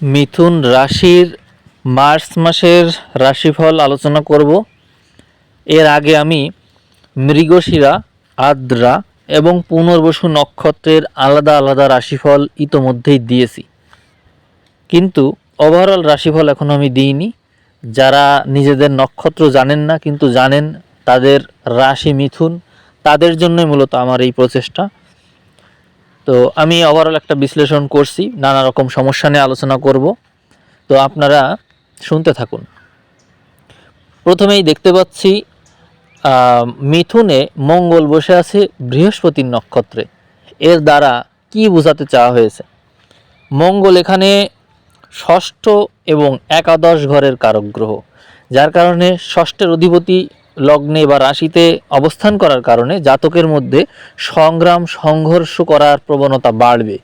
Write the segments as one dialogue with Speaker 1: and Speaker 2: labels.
Speaker 1: মিথুন রাশির মার্চ মাসের রাশিফল আলোচনা করব। এর আগে আমি মৃগশিরা, আদ্রা এবং পুনর্বসু নক্ষত্রের আলাদা আলাদা রাশিফল ইতোমধ্যেই দিয়েছি। কিন্তু ওভারঅল রাশিফল এখনও আমি দিইনি। যারা নিজেদের নক্ষত্র জানেন না, কিন্তু জানেন তাদের রাশি মিথুন, তাদের জন্যই মূলত আমার এই প্রচেষ্টা। তো আমি ওভারঅল একটা বিশ্লেষণ করছি, নানা রকম সমস্যা নিয়ে আলোচনা করব। তো আপনারা শুনতে থাকুন। প্রথমেই দেখতে পাচ্ছি মিথুনে মঙ্গল বসে আছে বৃহস্পতির নক্ষত্রে। এর দ্বারা কি বোঝাতে চাওয়া হয়েছে? মঙ্গল এখানে ষষ্ঠ এবং একাদশ ঘরের কারক গ্রহ, যার কারণে ষষ্ঠের অধিপতি লগ্নে বা রাশিতে অবস্থান করার কারণে জাতকের মধ্যে সংগ্রাম, সংঘর্ষ করার প্রবণতা বাড়বে।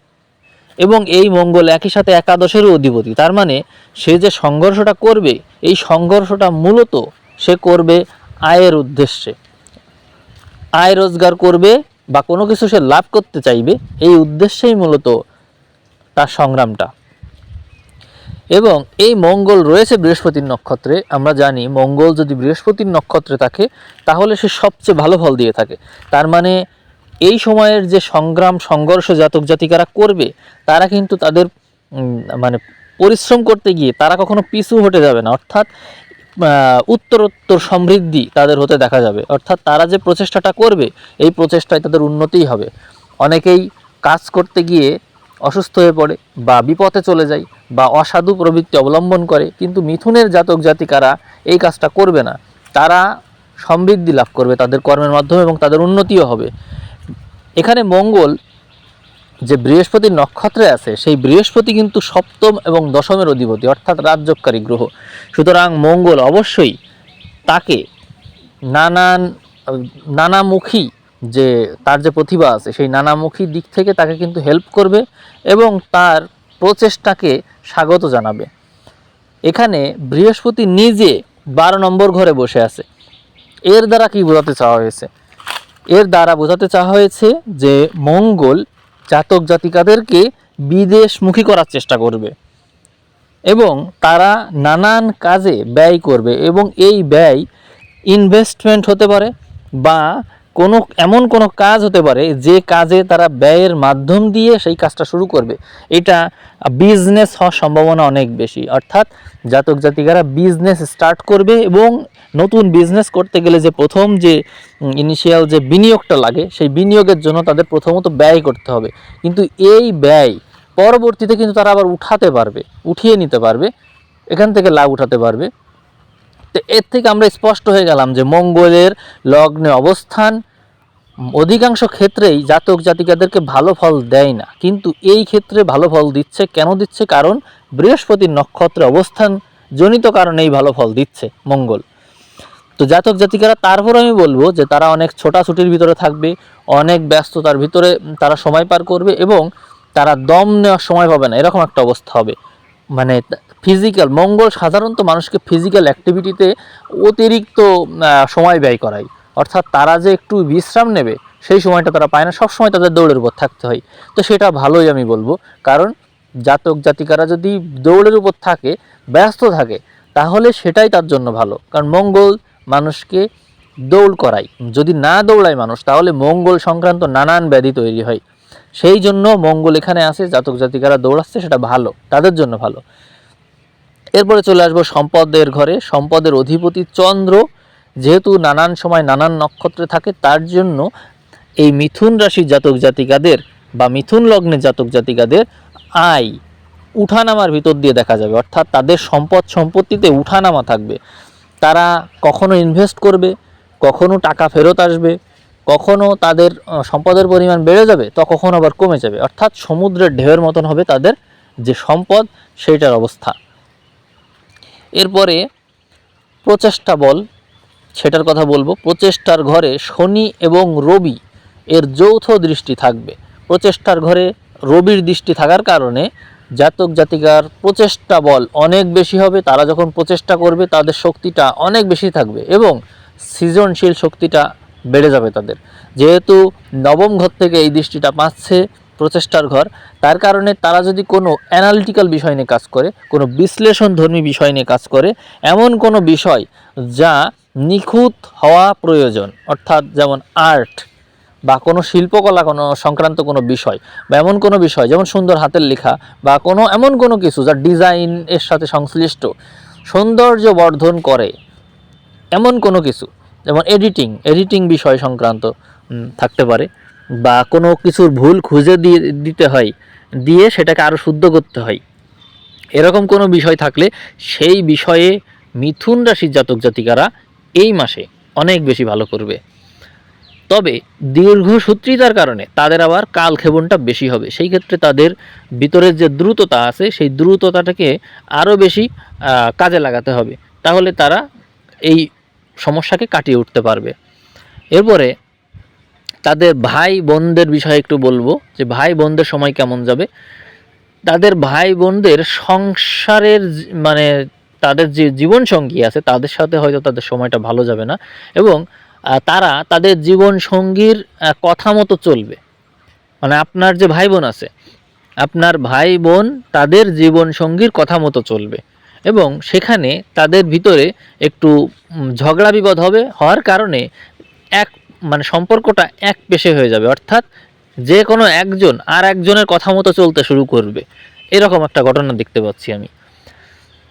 Speaker 1: এবং এই মঙ্গল একই সাথে একাদশেরও অধিপতি। তার মানে সে যে সংঘর্ষটা করবে, এই সংঘর্ষটা মূলত সে করবে আয়ের উদ্দেশ্যে। আয় রোজগার করবে বা কোনো কিছু সে লাভ করতে চাইবে, এই উদ্দেশ্যেই মূলত তার সংগ্রামটা। এবং এই মঙ্গল রয়েছে বৃহস্পতির নক্ষত্রে, আমরা জানি মঙ্গল যদি বৃহস্পতির নক্ষত্রে থাকে, তাহলে সে সবচেয়ে ভালো ফল দিয়ে থাকে। তার মানে এই সময়ের যে সংগ্রাম, সংঘর্ষ জাতক জাতিকারা করবে, তারা কিন্তু তাদের মানে পরিশ্রম করতে গিয়ে তারা কখনো পিছু হটে যাবে না। অর্থাৎ উত্তরোত্তর সমৃদ্ধি তাদের হতে দেখা যাবে। অর্থাৎ তারা যে প্রচেষ্টাটা করবে, এই প্রচেষ্টায় তাদের উন্নতিই হবে। অনেকেই কাজ করতে গিয়ে অসুস্থ হয়ে পড়ে বা বিপথে চলে যায় বা অসাধু প্রবৃত্তি অবলম্বন করে, কিন্তু মিথুনের জাতক জাতিকারা এই কাজটা করবে না। তারা সমৃদ্ধি লাভ করবে, তাদের কর্মের মাধ্যমে এবং তাদের উন্নতিও হবে। এখানে মঙ্গল যে বৃহস্পতির নক্ষত্রে আছে, সেই বৃহস্পতি কিন্তু সপ্তম এবং দশমের অধিপতি, অর্থাৎ রাজ্যকারী গ্রহ। সুতরাং মঙ্গল অবশ্যই তাকে নানান, নানামুখী যে তার যে প্রতিভা আছে, সেই নানামুখী দিক থেকে তাকে কিন্তু হেল্প করবে এবং তার প্রচেষ্টাকে স্বাগত জানাবে। এখানে বৃহস্পতি নিজে বারো নম্বর ঘরে বসে আছে। এর দ্বারা কি বোঝাতে চাওয়া হয়েছে? এর দ্বারা বোঝাতে চাওয়া হয়েছে যে মঙ্গল জাতক জাতিকাদেরকে বিদেশমুখী করার চেষ্টা করবে এবং তারা নানান কাজে ব্যয় করবে এবং এই ব্যয় ইনভেস্টমেন্ট হতে পারে বা কোনো, এমন কোনো কাজ হতে পারে যে কাজে তারা ব্যয়ের মাধ্যম দিয়ে সেই কাজটা শুরু করবে। এটা বিজনেস হওয়ার সম্ভাবনা অনেক বেশি। অর্থাৎ জাতক জাতিকারা বিজনেস স্টার্ট করবে এবং নতুন বিজনেস করতে গেলে যে প্রথম যে ইনিশিয়াল যে বিনিয়োগটা লাগে, সেই বিনিয়োগের জন্য তাদের প্রথমত ব্যয় করতে হবে। কিন্তু এই ব্যয় পরবর্তীতে কিন্তু তারা আবার উঠাতে পারবে, উঠিয়ে নিতে পারবে, এখান থেকে লাভ উঠাতে পারবে। তো এর থেকে আমরা স্পষ্ট হয়ে গেলাম যে মঙ্গলের লগ্নে অবস্থান অধিকাংশ ক্ষেত্রেই জাতক জাতিকাদেরকে ভালো ফল দেয় না। কিন্তু এই ক্ষেত্রে ভালো ফল দিচ্ছে, কেন দিচ্ছে? কারণ বৃহস্পতির নক্ষত্রে অবস্থান জনিত কারণেই ভালো ফল দিচ্ছে মঙ্গল। তো জাতক জাতিকারা, তারপর আমি বলব যে তারা অনেক ছোটাছুটির ভিতরে থাকবে, অনেক ব্যস্ততার ভিতরে তারা সময় পার করবে এবং তারা দম নেওয়ার সময় পাবে না। এরকম একটা অবস্থা হবে। মানে ফিজিক্যাল মঙ্গল সাধারণত মানুষকে ফিজিক্যাল অ্যাক্টিভিটিতে অতিরিক্ত সময় ব্যয় করায়। অর্থাৎ তারা যে একটু বিশ্রাম নেবে, সেই সময়টা তারা পায় না। সব সময় তাদের দৌড়ের উপর থাকতে হয়। তো সেটা ভালোই আমি বলব। কারণ জাতক জাতিকারা যদি দৌড়ের উপর থাকে, ব্যস্ত থাকে, তাহলে সেটাই তার জন্য ভালো। কারণ মঙ্গল মানুষকে দৌড় করায়। যদি না দৌড়ায় মানুষ, তাহলে মঙ্গল সংক্রান্ত নানান ব্যাধি তৈরি হয়। সেই জন্য মঙ্গল এখানে আছে জাতক জাতিকারা দৌড়াচ্ছে, সেটা ভালো, তাদের জন্য ভালো। এরপরে চলে আসব সম্পদের ঘরে। সম্পদের অধিপতি চন্দ্র যেহেতু নানান সময় নানান নক্ষত্রে থাকে, তার জন্য এই মিথুন রাশির জাতক জাতিকাদের বা মিথুন লগ্নের জাতক জাতিকাদের আয় উঠানামার ভিতর দিয়ে দেখা যাবে। অর্থাৎ তাদের সম্পদ সম্পত্তিতে উঠানামা থাকবে। তারা কখনো ইনভেস্ট করবে, কখনো টাকা ফেরত আসবে কখনো তাদের সম্পদের পরিমাণ বেড়ে যাবে তো কখনো আবার কমে যাবে। অর্থাৎ সমুদ্রের ঢেউয়ের মতন হবে তাদের যে সম্পদ, সেইটার অবস্থা। এরপরে প্রচেষ্টা বল, সেটার কথা বলব। প্রচেষ্টার ঘরে শনি এবং রবি এর যৌথ দৃষ্টি থাকবে। প্রচেষ্টার ঘরে রবির দৃষ্টি থাকার কারণে জাতক জাতিকার প্রচেষ্টা বল অনেক বেশি হবে। তারা যখন প্রচেষ্টা করবে, তাদের শক্তিটা অনেক বেশি থাকবে এবং সৃজনশীল শক্তিটা বেড়ে যাবে তাদের। যেহেতু নবম ঘর থেকে এই দৃষ্টিটা পাচ্ছে প্রচেষ্টার ঘর, তার কারণে তারা যদি কোনো অ্যানালিটিক্যাল বিষয় নিয়ে কাজ করে, কোনো বিশ্লেষণধর্মী বিষয় নিয়ে কাজ করে, এমন কোনো বিষয় যা নিখুঁত হওয়া প্রয়োজন, অর্থাৎ যেমন আর্ট বা কোনো শিল্পকলা, কোনো সংক্রান্ত কোনো বিষয় বা এমন কোনো বিষয়, যেমন সুন্দর হাতের লেখা বা কোনো এমন কোনো কিছু যা ডিজাইন এর সাথে সংশ্লিষ্ট, সৌন্দর্য বর্ধন করে, এমন কোনো কিছু। যেমন এডিটিং এডিটিং বিষয় সংক্রান্ত থাকতে পারে বা কোনো কিছুর ভুল খুঁজে দিয়ে দিতে হয়, দিয়ে সেটাকে আরও শুদ্ধ করতে হয়। এরকম কোনো বিষয় থাকলে সেই বিষয়ে মিথুন রাশির জাতক জাতিকারা এই মাসে অনেক বেশি ভালো করবে। তবে দীর্ঘসূত্রিতার কারণে তাদের আবার কালক্ষেপণটা বেশি হবে। সেই ক্ষেত্রে তাদের ভিতরের যে দ্রুততা আছে, সেই দ্রুততাটাকে আরও বেশি কাজে লাগাতে হবে। তাহলে তারা এই সমস্যাকে কাটিয়ে উঠতে পারবে। এরপরে তাদের ভাই বোনদের বিষয়ে একটু বলব যে ভাই বোনদের সময় কেমন যাবে। তাদের ভাই বোনদের সংসারের মানে তাদের যে জীবন সঙ্গী আছে, তাদের সাথে হয়তো তাদের সময়টা ভালো যাবে না এবং তারা তাদের জীবন সঙ্গীর কথা মতো চলবে। মানে আপনার যে ভাই বোন আছে, আপনার ভাই বোন তাদের জীবন সঙ্গীর কথা মতো চলবে। এবং সেখানে তাদের ভিতরে একটু ঝগড়া বিবাদ হবে হওয়ার কারণে এক মানে সম্পর্কটা এক পেশে হয়ে যাবে। অর্থাৎ যে কোনো একজন আর একজনের কথা মতো চলতে শুরু করবে। এরকম একটা ঘটনা দেখতে পাচ্ছি আমি।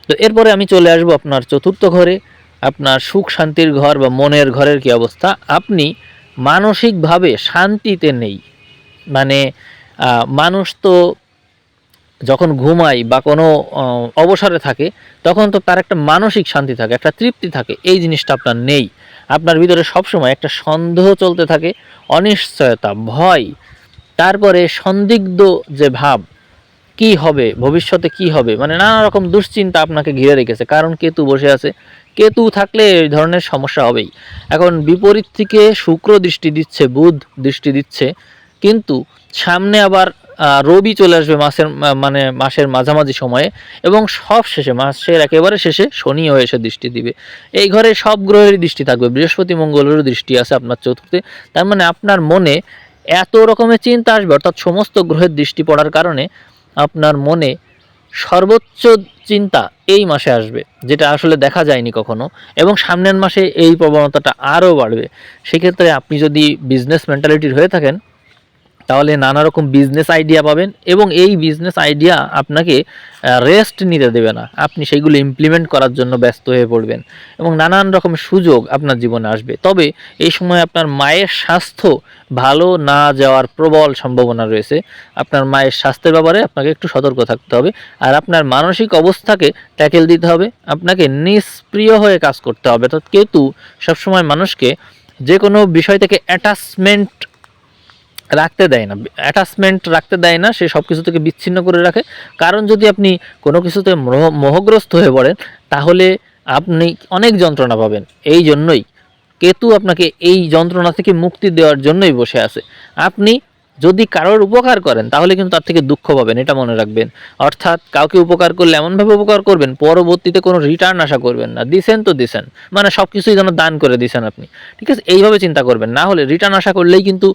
Speaker 1: তো এরপরে আমি চলে আসব আপনার চতুর্থ ঘরে। আপনার সুখ শান্তির ঘর বা মনের ঘরের কি অবস্থা? আপনি মানসিকভাবে শান্তিতে নেই। মানে মানুষ তো যখন ঘুমাই বা কোনো অবসরে থাকে, তখন তো তার একটা মানসিক শান্তি থাকে, একটা তৃপ্তি থাকে, এই জিনিসটা আপনার নেই। আপনার ভিতরে সবসময় একটা সন্দেহ চলতে থাকে, অনিশ্চয়তা, ভয়, তারপরে সন্দিগ্ধ যে ভাব, কি হবে, ভবিষ্যতে কি হবে মানে নানা রকম দুশ্চিন্তা আপনাকে ঘিরে রেখেছে, কারণ কেতু বসে আছে, কেতু থাকলে এই ধরনের সমস্যা হবেই। এখন বিপরীত থেকে শুক্র দৃষ্টি দিচ্ছে, বুধ দৃষ্টি দিচ্ছে কিন্তু সামনে আবার রবি চলে আসবে মাসের মানে মাসের মাঝামাঝি সময়ে এবং সব শেষে, মাসের একেবারে শেষে শনিও এসে দৃষ্টি দিবে। এই ঘরে সব গ্রহেরই দৃষ্টি থাকবে, বৃহস্পতি, মঙ্গলেরও দৃষ্টি আছে আপনার চতুর্থে। তার মানে আপনার মনে এত রকমের চিন্তা আসবে, অর্থাৎ সমস্ত গ্রহের দৃষ্টি পড়ার কারণে আপনার মনে সর্বোচ্চ চিন্তা এই মাসে আসবে, যেটা আসলে দেখা যায়নি কখনো। এবং সামনের মাসে এই প্রবণতাটা আরও বাড়বে। সেক্ষেত্রে আপনি যদি বিজনেস মেন্টালিটির হয়ে থাকেন তাহলে নানা রকম বিজনেস আইডিয়া পাবেন এবং এই বিজনেস আইডিয়া আপনাকে রেস্ট নিতে দেবে না। আপনি সেইগুলো ইমপ্লিমেন্ট করার জন্য ব্যস্ত হয়ে পড়বেন এবং নানান রকম সুযোগ আপনার জীবনে আসবে। তবে এই সময় আপনার মায়ের স্বাস্থ্য ভালো না যাওয়ার প্রবল সম্ভাবনা রয়েছে। আপনার মায়ের স্বাস্থ্যের ব্যাপারে আপনাকে একটু সতর্ক থাকতে হবে আর আপনার মানসিক অবস্থাকে ট্যাকেল দিতে হবে। আপনাকে নিষ্প্রিয় হয়ে কাজ করতে হবে। অর্থাৎ কেতু সবসময় মানুষকে যে কোনো বিষয় থেকে অ্যাটাচমেন্ট রাখতে দেয় না। অ্যাটাচমেন্ট রাখতে দেয় না, সে সব কিছু থেকে বিচ্ছিন্ন করে রাখে। কারণ যদি আপনি কোনো কিছুতে মোহ- মোহগ্রস্ত হয়ে পড়েন, তাহলে আপনি অনেক যন্ত্রণা পাবেন। এই জন্যই কেতু আপনাকে এই যন্ত্রণা থেকে মুক্তি দেওয়ার জন্যই বসে আছে। আপনি যদি কারোর উপকার করেন, তাহলে কিন্তু তার থেকে দুঃখ পাবেন, এটা মনে রাখবেন। অর্থাৎ কাউকে উপকার করলে এমনভাবে উপকার করবেন, পরবর্তীতে কোনো রিটার্ন আশা করবেন না। দিছেন তো দিছেন। মানে সব কিছুই যেন দান করে দিছেন আপনি। ঠিক আছে? এইভাবে চিন্তা করবেন। না হলে রিটার্ন আশা করলেই কিন্তু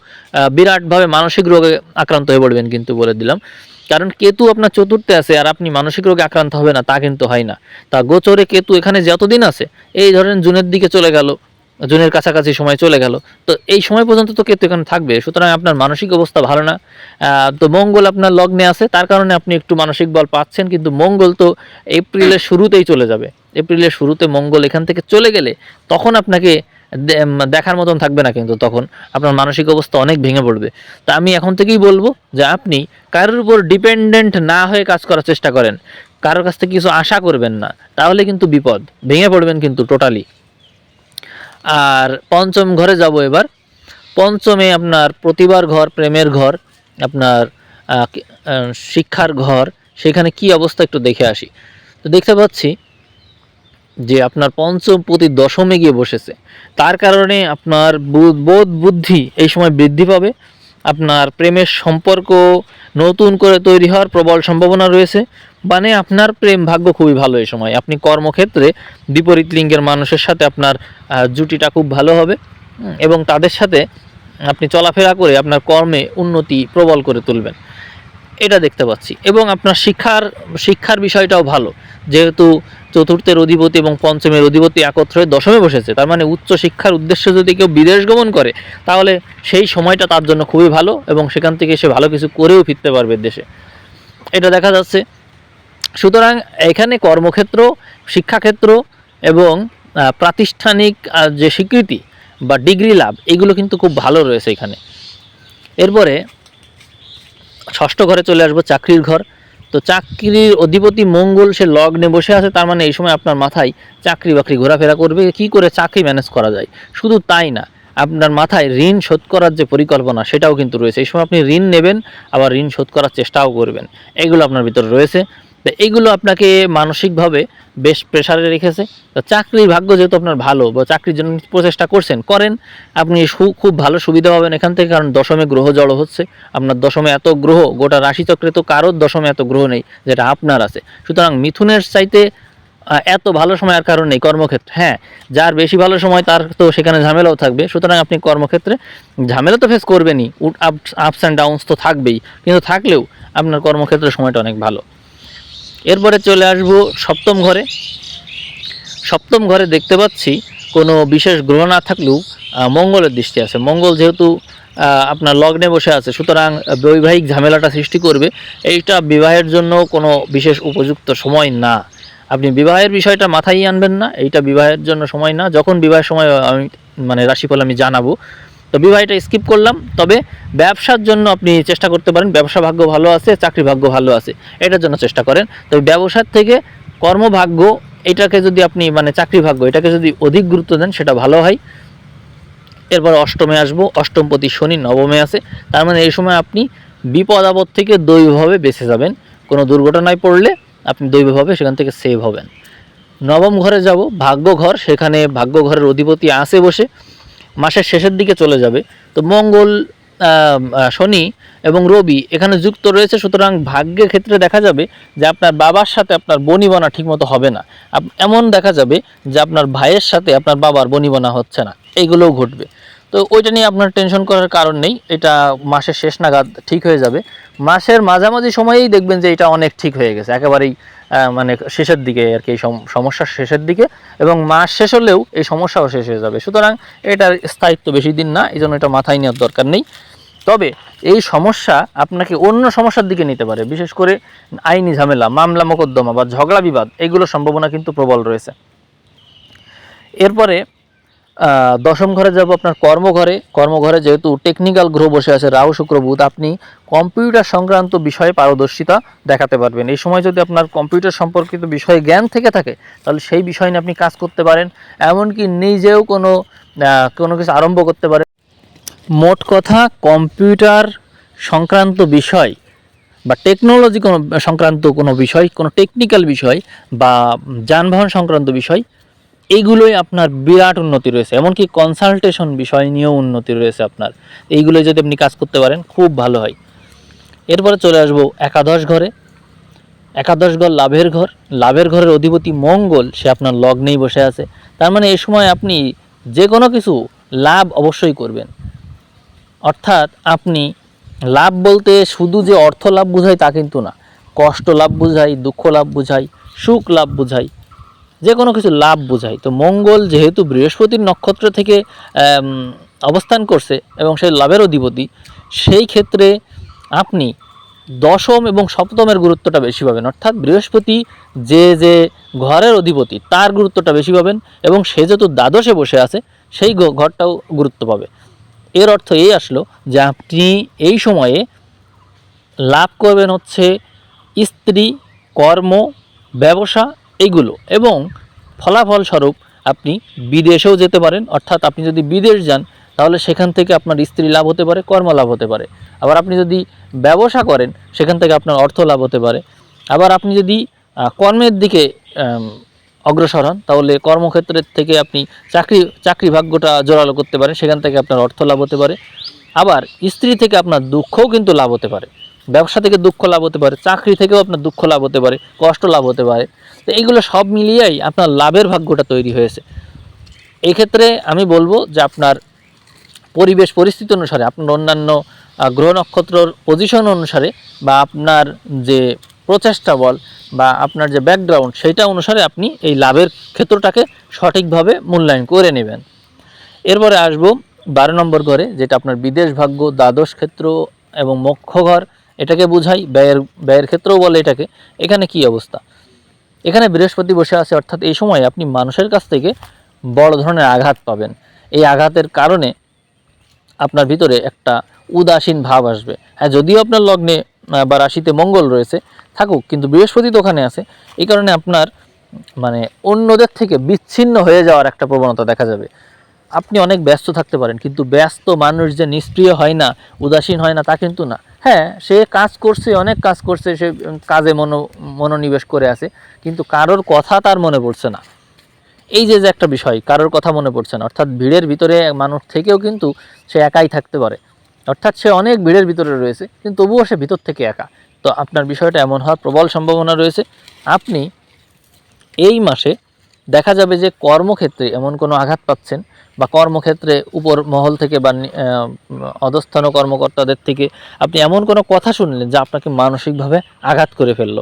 Speaker 1: বিরাটভাবে মানসিক রোগে আক্রান্ত হয়ে পড়বেন কিন্তু বলে দিলাম। কারণ কেতু আপনার চতুর্থে আছে আর আপনি মানসিক রোগে আক্রান্ত হবে না, তা কিন্তু হয় না। তা গোচরে কেতু এখানে যতদিন আছে, এই ধরেন জুনের দিকে চলে গেল জুনের কাছাকাছি সময় চলে গেল। তো এই সময় পর্যন্ত তো কেতু এখানে থাকবে, সুতরাং আপনার মানসিক অবস্থা ভালো না। তো মঙ্গল আপনার লগ্নে আছে, তার কারণে আপনি একটু মানসিক বল পাচ্ছেন, কিন্তু মঙ্গল তো এপ্রিলের শুরুতেই চলে যাবে। এপ্রিলের শুরুতে মঙ্গল এখান থেকে চলে গেলে তখন আপনাকে দেখার মতন থাকবে না কিন্তু তখন আপনার মানসিক অবস্থা অনেক ভেঙে পড়বে। তা আমি এখন থেকেই বলব যে আপনি কারোর উপর ডিপেন্ডেন্ট না হয়ে কাজ করার চেষ্টা করেন। কারোর কাছ থেকে কিছু আশা করবেন না, তাহলে কিন্তু বিপদ, ভেঙে পড়বেন কিন্তু টোটালি আর পঞ্চম ঘরে যাব এবার। পঞ্চমে আপনার প্রতিবার ঘর, প্রেমের ঘর, আপনার শিক্ষার ঘর, সেখানে কি অবস্থা একটু দেখে আসি। তো দেখতে পাচ্ছি যে আপনার পঞ্চম প্রতি দশমে গিয়ে বসেছে। তার কারণে আপনার বোধ বুদ্ধি এই সময় বৃদ্ধি পাবে। আপনার প্রেমের সম্পর্ক নতুন করে তৈরি হওয়ার প্রবল সম্ভাবনা রয়েছে। মানে আপনার প্রেম ভাগ্য খুবই ভালো এই সময়। আপনি কর্মক্ষেত্রে বিপরীত লিঙ্গের মানুষের সাথে আপনার জুটিটা খুব ভালো হবে এবং তাদের সাথে আপনি চলাফেরা করে আপনার কর্মে উন্নতি প্রবল করে তুলবেন। এটা দেখতে পাচ্ছি। এবং আপনার শিক্ষার শিক্ষার বিষয়টাও ভালো। যেহেতু চতুর্থের অধিপতি এবং পঞ্চমের অধিপতি একত্র হয়ে দশমে বসেছে, তার মানে উচ্চ শিক্ষার উদ্দেশ্যে যদি কেউ বিদেশ গমন করে, তাহলে সেই সময়টা তার জন্য খুবই ভালো এবং সেখান থেকে সে ভালো কিছু করেও ফিরতে পারবে দেশে। এটা দেখা যাচ্ছে সুতরাং এখানে কর্মক্ষেত্র, শিক্ষাক্ষেত্র এবং প্রাতিষ্ঠানিক যে স্বীকৃতি বা ডিগ্রি লাভ, এগুলো কিন্তু খুব ভালো রয়েছে এখানে। এরপরে ষষ্ঠ ঘরে চলে আসব, চাকরির ঘর। তো চাকরির অধিপতি মঙ্গল, সে লগ্নে বসে আছে, তার মানে এই সময় আপনার মাথায় চাকরি বাকরি ঘোরাফেরা করবে, কি করে চাকরি ম্যানেজ করা যায়? শুধু তাই না, আপনার মাথায় ঋণ শোধ করার যে পরিকল্পনা, সেটাও কিন্তু রয়েছে। এই সময় আপনি ঋণ নেবেন, আবার ঋণ শোধ করার চেষ্টাও করবেন। এগুলো আপনার ভিতরে রয়েছে। তো এইগুলো আপনাকে মানসিকভাবে বেশ প্রেসারে রেখেছে। তো চাকরির ভাগ্য যেহেতু আপনার ভালো, বা চাকরির জন্য প্রচেষ্টা করছেন, করেন, আপনি খুব ভালো সুবিধা পাবেন এখান থেকে, কারণ দশমে গ্রহ জড়ো হচ্ছে। আপনার দশমে এত গ্রহ, গোটা রাশিচক্রে তো কারোর দশমে এত গ্রহ নেই, যেটা আপনার আছে। সুতরাং মিথুনের চাইতে এত ভালো সময় আর কারণ নেই কর্মক্ষেত্রে। হ্যাঁ যার বেশি ভালো সময় তার তো সেখানে ঝামেলাও থাকবে। সুতরাং আপনি কর্মক্ষেত্রে ঝামেলা তো ফেস করবেনই আপস অ্যান্ড ডাউনস তো থাকবেই। কিন্তু থাকলেও আপনার কর্মক্ষেত্রে সময়টা অনেক ভালো। এরপরে চলে আসব সপ্তম ঘরে। সপ্তম ঘরে দেখতে পাচ্ছি কোনো বিশেষ গ্রহ না থাকলেও মঙ্গলের দৃষ্টি আছে। মঙ্গল যেহেতু আপনার লগ্নে বসে আছে, সুতরাং বৈবাহিক ঝামেলাটা সৃষ্টি করবে। এইটা বিবাহের জন্য কোনো বিশেষ উপযুক্ত সময় না। আপনি বিবাহের বিষয়টা মাথায় আনবেন না, এইটা বিবাহের জন্য সময় না। যখন বিবাহের সময় আমি মানে রাশিফল আমি জানাব তো বিবাহটা স্কিপ করলাম। তবে ব্যবসার জন্য আপনি চেষ্টা করতে পারেন। ব্যবসা ভাগ্য ভালো আছে, চাকরি ভাগ্য ভালো আছে, এটার জন্য চেষ্টা করেন। তবে ব্যবসার থেকে কর্মভাগ্য, এটাকে যদি আপনি মানে চাকরি ভাগ্য, এটাকে যদি অধিক গুরুত্ব দেন, সেটা ভালো হয়। এরপর অষ্টমে আসব। অষ্টমপতি শনি, নবমে আছে। তার মানে এই সময় আপনি বিপদ আপদ থেকে দৈবভাবে বেঁচে যাবেন। কোনো দুর্ঘটনায় পড়লে আপনি দৈবভাবে সেখান থেকে সেভ হবেন। নবম ঘরে যাব। ভাগ্য ঘর সেখানে ভাগ্য ঘরের অধিপতি আসে বসে। মাসের শেষের দিকে চলে যাবে। তো মঙ্গল শনি এবং রবি এখানে যুক্ত রয়েছে, সুতরাং ভাগ্যের ক্ষেত্রে দেখা যাবে যে আপনার বাবার সাথে আপনার বনিবনা ঠিকমতো হবে না। এমন দেখা যাবে যে আপনার ভাইয়ের সাথে আপনার বাবার বনিবনা হচ্ছে না। এইগুলোও ঘটবে। তো ওইটা নিয়ে আপনার টেনশন করার কারণ নেই। এটা মাসের শেষ নাগাদ ঠিক হয়ে যাবে। মাসের মাঝামাঝি সময়েই দেখবেন যে এটা অনেক ঠিক হয়ে গেছে। একেবারেই মানে শেষের দিকে আর কি, এই সম- সমস্যার শেষের দিকে এবং মাস শেষ হলেও এই সমস্যাও শেষ হয়ে যাবে। সুতরাং এটার স্থায়িত্ব বেশি দিন না, এই জন্য এটা মাথায় নেওয়ার দরকার নেই। তবে এই সমস্যা আপনাকে অন্য সমস্যার দিকে নিতে পারে, বিশেষ করে আইনি ঝামেলা, মামলা মোকদ্দমা বা ঝগড়া বিবাদ, এগুলোর সম্ভাবনা কিন্তু প্রবল রয়েছে। এরপরে দশম ঘরে যাব আপনার কর্মঘরে। কর্মঘরে যেহেতু টেকনিক্যাল গ্রহ বসে আছে, রাহু শুক্র বুধ, আপনি কম্পিউটার সংক্রান্ত বিষয়ে পারদর্শিতা দেখাতে পারবেন। এই সময় যদি আপনার কম্পিউটার সম্পর্কিত বিষয়ে জ্ঞান থেকে থাকে, তাহলে সেই বিষয় নিয়ে আপনি কাজ করতে পারেন। এমনকি নিজেও কোনো কোনো কিছু আরম্ভ করতে পারেন। মোট কথা কম্পিউটার সংক্রান্ত বিষয় বা টেকনোলজি কোনো, সংক্রান্ত কোনো বিষয়, কোনো টেকনিক্যাল বিষয় বা যানবাহন সংক্রান্ত বিষয় এইগুলোই আপনার বিরাট উন্নতি রয়েছে, এমনকি কনসালটেশন বিষয় নিয়েও উন্নতি রয়েছে আপনার। এইগুলো যদি আপনি কাজ করতে পারেন, খুব ভালো হয়। এরপরে চলে আসব একাদশ ঘরে। একাদশ ঘর লাভের ঘর। লাভের ঘরের অধিপতি মঙ্গল, সে আপনার লগ্নেই বসে আছে। তার মানে এ সময় আপনি যে কোনো কিছু লাভ অবশ্যই করবেন। অর্থাৎ আপনি লাভ বলতে শুধু যে অর্থ লাভ বোঝায় তা কিন্তু না। কষ্ট লাভ বোঝায় দুঃখ লাভ বোঝায় সুখ লাভ বোঝায় যে কোনো কিছু লাভ বোঝায়। তো মঙ্গল যেহেতু বৃহস্পতির নক্ষত্র থেকে অবস্থান করছে এবং সেই লাভের অধিপতি, সেই ক্ষেত্রে আপনি দশম এবং সপ্তমের গুরুত্বটা বেশি পাবেন। অর্থাৎ বৃহস্পতি যে যে ঘরের অধিপতি, তার গুরুত্বটা বেশি পাবেন এবং সে যেহেতু দ্বাদশে বসে আছে, সেই ঘরটাও গুরুত্ব পাবে। এর অর্থ এই আসলো যে আপনি এই সময়ে লাভ করবেন হচ্ছে স্ত্রী, কর্ম, ব্যবসা এইগুলো এবং ফলাফল স্বরূপ আপনি বিদেশেও যেতে পারেন, অর্থাৎ আপনি যদি বিদেশ যান, তাহলে সেখান থেকে আপনার স্ত্রী লাভ হতে পারে, কর্ম লাভ হতে পারে। আবার আপনি যদি ব্যবসা করেন, সেখান থেকে আপনার অর্থ লাভ হতে পারে। আবার আপনি যদি কর্মের দিকে অগ্রসর হন, তাহলে কর্মক্ষেত্রের থেকে আপনি চাকরি চাকরি ভাগ্যটা জোরালো করতে পারেন, সেখান থেকে আপনার অর্থ লাভ হতে পারে। আবার স্ত্রী থেকে আপনার দুঃখও কিন্তু লাভ হতে পারে। ব্যবসা থেকে দুঃখ লাভ হতে পারে, চাকরি থেকেও আপনার দুঃখ লাভ হতে পারে, কষ্ট লাভ হতে পারে। তো এইগুলো সব মিলিয়েই আপনার লাভের ভাগ্যটা তৈরি হয়েছে। এই ক্ষেত্রে আমি বলব যে আপনার পরিবেশ পরিস্থিতি অনুসারে, আপনার অন্যান্য গ্রহ নক্ষত্রর পজিশন অনুসারে বা আপনার যে প্রচেষ্টা বল বা আপনার যে ব্যাকগ্রাউন্ড সেইটা অনুসারে আপনি এই লাভের ক্ষেত্রটাকে সঠিকভাবে মূল্যায়ন করে নেবেন। এরপরে আসব বারো নম্বর ঘরে, যেটা আপনার বিদেশ ভাগ্য, দ্বাদশ ক্ষেত্র এবং মোক্ষ ঘর, এটাকে বোঝাই, ব্যয়ের ব্যয়ের ক্ষেত্রেও বলে এটাকে। এখানে কি অবস্থা? এখানে বৃহস্পতি বসে আছে, অর্থাৎ এই সময় আপনি মানুষের কাছ থেকে বড় ধরনের আঘাত পাবেন। এই আঘাতের কারণে আপনার ভিতরে একটা উদাসীন ভাব আসবে। হ্যাঁ যদিও আপনার লগ্নে বা রাশিতে মঙ্গল রয়েছে, থাকুক, কিন্তু বৃহস্পতি তো ওখানে আছে। এই কারণে আপনার মানে অন্যদের থেকে বিচ্ছিন্ন হয়ে যাওয়ার একটা প্রবণতা দেখা যাবে। আপনি অনেক ব্যস্ত থাকতে পারেন, কিন্তু ব্যস্ত মানুষ যে নিষ্ক্রিয় হয় না, উদাসীন হয় না, তা কিন্তু না। হ্যাঁ সে কাজ করছে, অনেক কাজ করছে, সে কাজে মনো, মনোনিবেশ করে আছে, কিন্তু কারোর কথা তার মনে পড়ছে না। এই যে যে একটা বিষয়, কারোর কথা মনে পড়ছে না। অর্থাৎ ভিড়ের ভিতরে মানুষ থেকেও কিন্তু সে একাই থাকতে পারে। অর্থাৎ সে অনেক ভিড়ের ভিতরে রয়েছে, কিন্তু তবুও সে ভিতর থেকে একা। তো আপনার বিষয়টা এমন হওয়ার প্রবল সম্ভাবনা রয়েছে। আপনি এই মাসে দেখা যাবে যে কর্মক্ষেত্রে এমন কোনো আঘাত পাচ্ছেন বা কর্মক্ষেত্রে উপর মহল থেকে বা অধস্থান কর্মকর্তাদের থেকে আপনি এমন কোনো কথা শুনলেন যা আপনাকে মানসিকভাবে আঘাত করে ফেলল?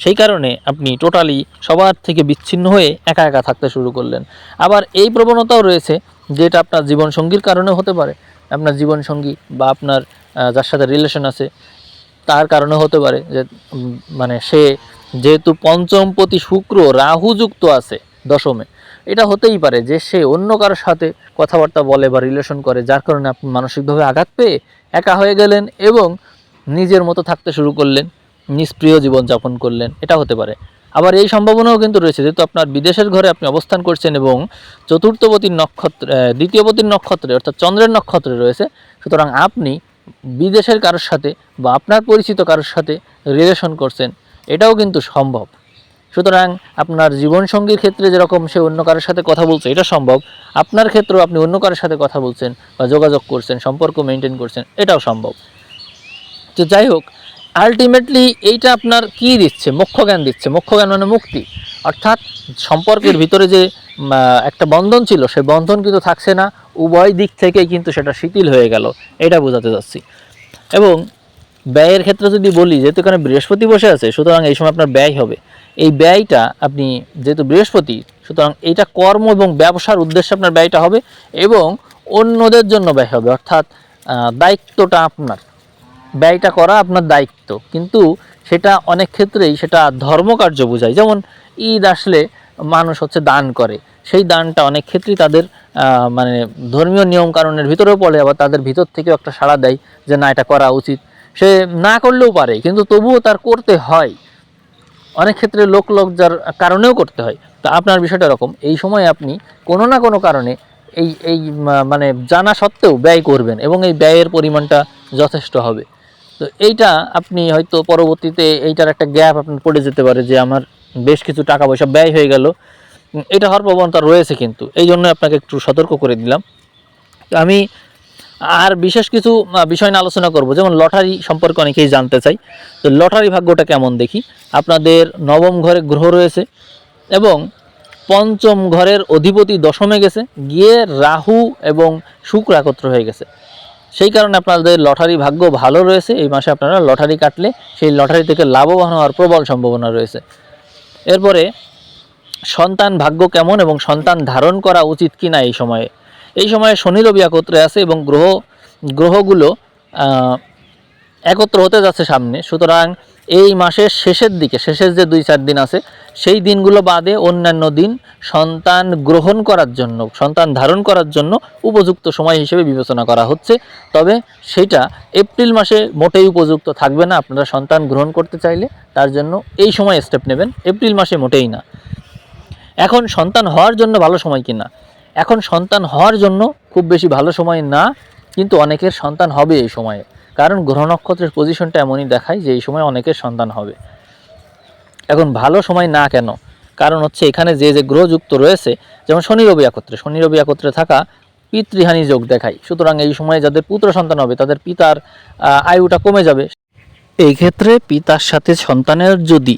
Speaker 1: সেই কারণে আপনি টোটালি সবার থেকে বিচ্ছিন্ন হয়ে একা একা থাকতে শুরু করলেন। আবার এই প্রবণতাও রয়েছে যেটা আপনার জীবনসঙ্গীর কারণে হতে পারে। আপনার জীবনসঙ্গী বা আপনার যার সাথে রিলেশন আছে, তার কারণে হতে পারে যে মানে সে যেহেতু পঞ্চমপতি শুক্র রাহুযুক্ত আছে দশমে এটা হতেই পারে যে সে অন্য কারোর সাথে কথাবার্তা বলে বা রিলেশন করে, যার কারণে আপনি মানসিকভাবে আঘাত পেয়ে একা হয়ে গেলেন এবং নিজের মতো থাকতে শুরু করলেন, নিষ্প্রিয় জীবনযাপন করলেন। এটা হতে পারে। আবার এই সম্ভাবনাও কিন্তু রয়েছে, যেহেতু আপনার বিদেশের ঘরে আপনি অবস্থান করছেন এবং চতুর্থপতির নক্ষত্র দ্বিতীয়পতির নক্ষত্রে, অর্থাৎ চন্দ্রের নক্ষত্রে রয়েছে, সুতরাং আপনি বিদেশের কারোর সাথে বা আপনার পরিচিত কারোর সাথে রিলেশন করছেন, এটাও কিন্তু সম্ভব। সুতরাং আপনার জীবনসঙ্গীর ক্ষেত্রে যেরকম সে অন্য কারোর সাথে কথা বলছে, এটা সম্ভব। আপনার ক্ষেত্রেও আপনি অন্য কারোর সাথে কথা বলছেন বা যোগাযোগ করছেন, সম্পর্ক মেনটেন করছেন, এটাও সম্ভব। তো যাই হোক আলটিমেটলি এইটা আপনার কি দিচ্ছে? জ্ঞান দিচ্ছে। জ্ঞান মানে মুক্তি। অর্থাৎ সম্পর্কের ভিতরে যে একটা বন্ধন ছিল, সে বন্ধন কিন্তু থাকছে না, উভয় দিক থেকেই কিন্তু সেটা শিথিল হয়ে গেল, এটা বোঝাতে যাচ্ছি এবং ব্যয়ের ক্ষেত্রে যদি বলি, যেহেতু এখানে বৃহস্পতি বসে আছে, সুতরাং এই সময় আপনার ব্যয় হবে। এই ব্যয়টা আপনি যেহেতু বৃহস্পতি, সুতরাং এইটা কর্ম এবং ব্যবসার উদ্দেশ্যে আপনার ব্যয়টা হবে এবং অন্যদের জন্য ব্যয় হবে, অর্থাৎ দায়িত্বটা আপনার। ব্যয়টা করা আপনার দায়িত্ব, কিন্তু সেটা অনেক ক্ষেত্রেই সেটা ধর্মকার্য বোঝায়। যেমন ঈদ আসলে মানুষ হচ্ছে দান করে, সেই দানটা অনেক ক্ষেত্রেই তাদের মানে ধর্মীয় নিয়ম কানুনের ভিতরেও পড়ে, আবার তাদের ভিতর থেকেও একটা সাড়া দেয় যে না, এটা করা উচিত। সে না করলেও পারে, কিন্তু তবুও তার করতে হয়। অনেক ক্ষেত্রে লোক লজ্জার কারণেও করতে হয়। তা আপনার বিষয়টা এরকম, এই সময় আপনি কোনো না কোনো কারণে এই এই মানে জানা সত্ত্বেও ব্যয় করবেন এবং এই ব্যয়ের পরিমাণটা যথেষ্ট হবে। তো এইটা আপনি হয়তো পরবর্তীতে এইটার একটা গ্যাপ আপনার পড়ে যেতে পারে যে আমার বেশ কিছু টাকা পয়সা ব্যয় হয়ে গেল। এটা হওয়ার প্রবণতা রয়েছে কিন্তু। এই জন্য আপনাকে একটু সতর্ক করে দিলাম। আমি আর বিশেষ কিছু বিষয় নিয়ে আলোচনা করব। যেমন লটারি সম্পর্কে অনেকেই জানতে চাই। তো লটারি ভাগ্যটা কেমন দেখি? আপনাদের নবম ঘরে গ্রহ রয়েছে এবং পঞ্চম ঘরের অধিপতি দশমে গেছে। গিয়ে রাহু এবং শুক্র একত্র হয়ে গেছে। সেই কারণে আপনাদের লটারি ভাগ্য ভালো রয়েছে। এই মাসে আপনারা লটারি কাটলে সেই লটারি থেকে লাভবান হওয়ার প্রবল সম্ভাবনা রয়েছে। এরপরে সন্তান ভাগ্য কেমন এবং সন্তান ধারণ করা উচিত কি না এই সময়ে? এই সময়ে শনি রবি একত্রে আছে এবং গ্রহ, গ্রহগুলো একত্র হতে যাচ্ছে সামনে। সুতরাং এই মাসের শেষের দিকে, শেষের যে দুই চার দিন আছে, সেই দিনগুলো বাদে অন্যান্য দিন সন্তান গ্রহণ করার জন্য, সন্তান ধারণ করার জন্য উপযুক্ত সময় হিসেবে বিবেচনা করা হচ্ছে। তবে সেটা এপ্রিল মাসে মোটেই উপযুক্ত থাকবে না। আপনারা সন্তান গ্রহণ করতে চাইলে তার জন্য এই সময় স্টেপ নেবেন। এপ্রিল মাসে মোটেই না। এখন সন্তান হওয়ার জন্য ভালো সময় কিনা? এখন সন্তান হওয়ার জন্য খুব বেশি ভালো সময় না, কিন্তু অনেকের সন্তান হবে এই সময়ে। কারণ গ্রহ নক্ষত্রের পজিশনটা এমনই দেখায় যে এই সময় অনেকের সন্তান হবে। এখন ভালো সময় না কেন? কারণ হচ্ছে এখানে যে যে গ্রহযুক্ত রয়েছে, যেমন শনি রবি একত্রে, শনি রবি একত্রে থাকা পিতৃহানি যোগ দেখায়। সুতরাং এই সময়ে যাদের পুত্র সন্তান হবে, তাদের পিতার আয়ুটা কমে যাবে। এই ক্ষেত্রে পিতার সাথে সন্তানের যদি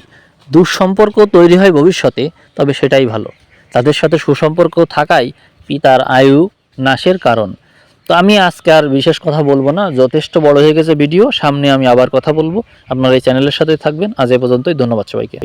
Speaker 1: দুঃসম্পর্ক তৈরি হয় ভবিষ্যতে, তবে সেটাই ভালো। তাদের সাথে সুসম্পর্ক থাকাই পিতার আয়ু নাশের কারণ। তো আমি আজকে আর বিশেষ কথা বলব না। যথেষ্ট বড় হয়ে গেছে ভিডিও, সামনে আমি আবার কথা বলব। আপনারা এই চ্যানেলের সাথে থাকবেন। আজ এ পর্যন্তই, ধন্যবাদ সবাইকে।